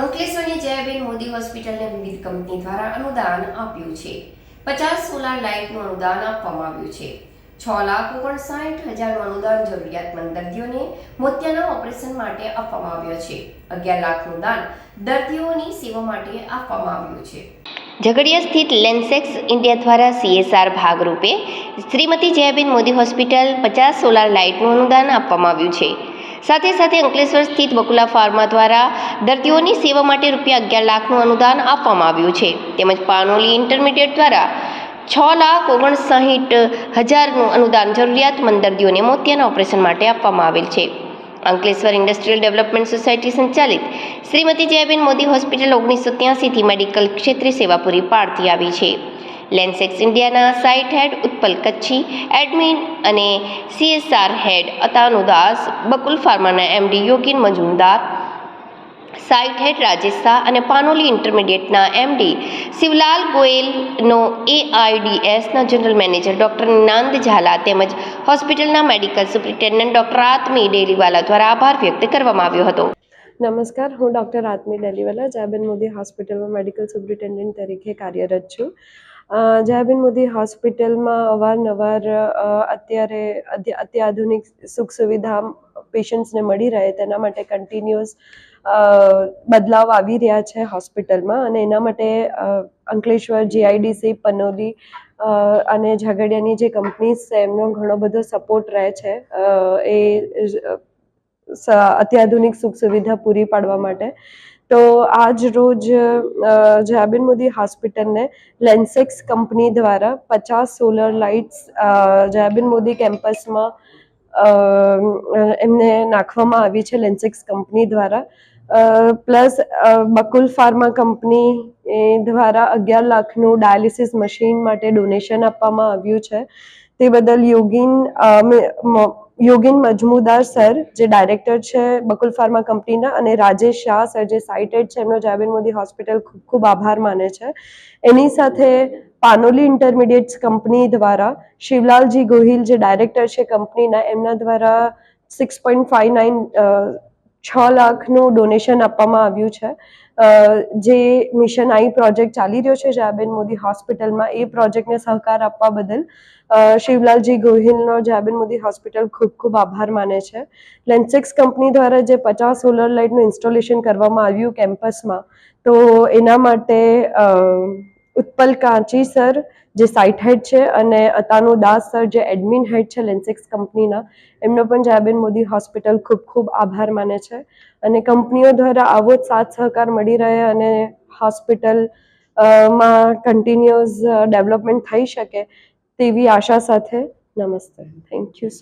અંકલેશ્વરની જયાબેન મોદી હોસ્પિટલને વિવિધ કંપની દ્વારા અનુદાન આપ્યું છે. પચાસ સોલાર લાઇટનું અનુદાન આપવામાં આવ્યું છે. છ લાખ ઓગણસાઠ હજારનું અનુદાન જરૂરિયાતમંદ દર્દીઓને મોતિયાના ઓપરેશન માટે આપવામાં આવ્યો છે. અગિયાર લાખનું દાન દર્દીઓની સેવા માટે આપવામાં આવ્યું છે. ઝઘડિયા સ્થિત લેન્સેક્સ ઇન્ડિયા દ્વારા સીએસઆર ભાગરૂપે શ્રીમતી જયાબેન મોદી હોસ્પિટલ પચાસ સોલાર લાઇટનું અનુદાન આપવામાં આવ્યું છે. સાથે સાથે અંકલેશ્વર સ્થિત બકુલા ફાર્મા દ્વારા દર્દીઓની સેવા માટે રૂપિયા અગિયાર લાખનું અનુદાન આપવામાં આવ્યું છે. તેમજ પાનોલી ઇન્ટરમીડિયેટ દ્વારા છ લાખ ઓગણસાઠ હજારનું અનુદાન જરૂરિયાતમંદ દર્દીઓને મોતિયાના ઓપરેશન માટે આપવામાં આવેલ છે. અંકલેશ્વર ઇન્ડસ્ટ્રીયલ ડેવલપમેન્ટ સોસાયટી સંચાલિત શ્રીમતી જયાબેન મોદી હોસ્પિટલ ઓગણીસો ત્યાસીથી મેડિકલ ક્ષેત્રે સેવા પૂરી પાડતી આવી છે. લેન્સેક્સ ઇન્ડિયાના site head Utpal Kutchhi, admin અને CSR head Atanudas, Bakul ફાર્માના MD Yogin Majumdar, site head Rajesh Shah અને પાનોલી ઇન્ટરમીડિયેટના એમડી શિવલાલ ગોયલનો એઆઈડીએસના general manager doctor Nand Jhala તેમજ હોસ્પિટલના medical superintendent doctor Atmi Deliwala દ્વારા આભાર વ્યક્ત કરવામાં આવ્યો હતો. નમસ્કાર, હું ડૉક્ટર આત્મી ડેલીવાલા જાબેન મોદી હોસ્પિટલમાં મેડિકલ સુપ્રિન્ટેન્ડન્ટ તરીકે કાર્યરત છું. જયાબેન મોદી હોસ્પિટલમાં અવારનવાર અત્યારે અત્યાધુનિક સુખ સુવિધા પેશન્ટ્સને મળી રહે તેના માટે કન્ટિન્યુઅસ બદલાવ આવી રહ્યા છે હોસ્પિટલમાં અને એના માટે અંકલેશ્વર જીઆઈડીસી પનોલી અને ઝઘડિયાની જે કંપનીઝ છે એમનો ઘણો બધો સપોર્ટ રહે છે. એ અત્યાધુનિક સુખ સુવિધા પૂરી પાડવા માટે. તો આજ રોજ જયાબેન મોદી હોસ્પિટલને લેન્સેક્સ કંપની દ્વારા પચાસ સોલર લાઇટ્સ જયાબેન મોદી કેમ્પસમાં એમને નાખવામાં આવી છે લેન્સેક્સ કંપની દ્વારા. પ્લસ બકુલ ફાર્મા કંપની દ્વારા અગિયાર લાખનું ડાયાલિસિસ મશીન માટે ડોનેશન આપવામાં આવ્યું છે. તે બદલ યોગીન યોગીન મજમુદાર સર, જે ડાયરેક્ટર છે બકુલ ફાર્મા કંપનીના, અને રાજેશ શાહ સર, જે સાઇટેડ છે, એમનો જાવેન મોદી હોસ્પિટલ ખૂબ ખૂબ આભાર માને છે. એની સાથે પાનોલી ઇન્ટરમીડિયેટ્સ કંપની દ્વારા, શિવલાલજી ગોહિલ જે ડાયરેક્ટર છે કંપનીના, એમના દ્વારા સિક્સ પોઈન્ટ ફાઇવ નાઇન છ લાખનું ડોનેશન આપવામાં આવ્યું છે. જે મિશન આઈ પ્રોજેક્ટ ચાલી રહ્યો છે જાબેન મોદી હોસ્પિટલમાં એ પ્રોજેક્ટને સહકાર આપવા બદલ શિવલાલજી ગોહિલનો જયાબેન મોદી હોસ્પિટલ ખૂબ ખૂબ આભાર માને છે. લેન્સેક્સ કંપની દ્વારા જે પચાસ સોલર લાઇટનું ઇન્સ્ટોલેશન કરવામાં આવ્યું કેમ્પસમાં તો એના માટે ઉત્પલ કાંચી સર, જે સાઇટ હેડ છે, અને અતાનુ દાસ સર, જે એડમિન હેડ છે લેન્સેક્સ કંપનીના એમનો પણ જયાબેન મોદી હોસ્પિટલ ખૂબ ખૂબ આભાર માને છે. અને કંપનીઓ દ્વારા આવો જ સાથ સહકાર મળી રહે અને હોસ્પિટલમાં કન્ટિન્યુઅસ ડેવલપમેન્ટ થઈ શકે તેવી આશા સાથે. નમસ્તે. Thank you so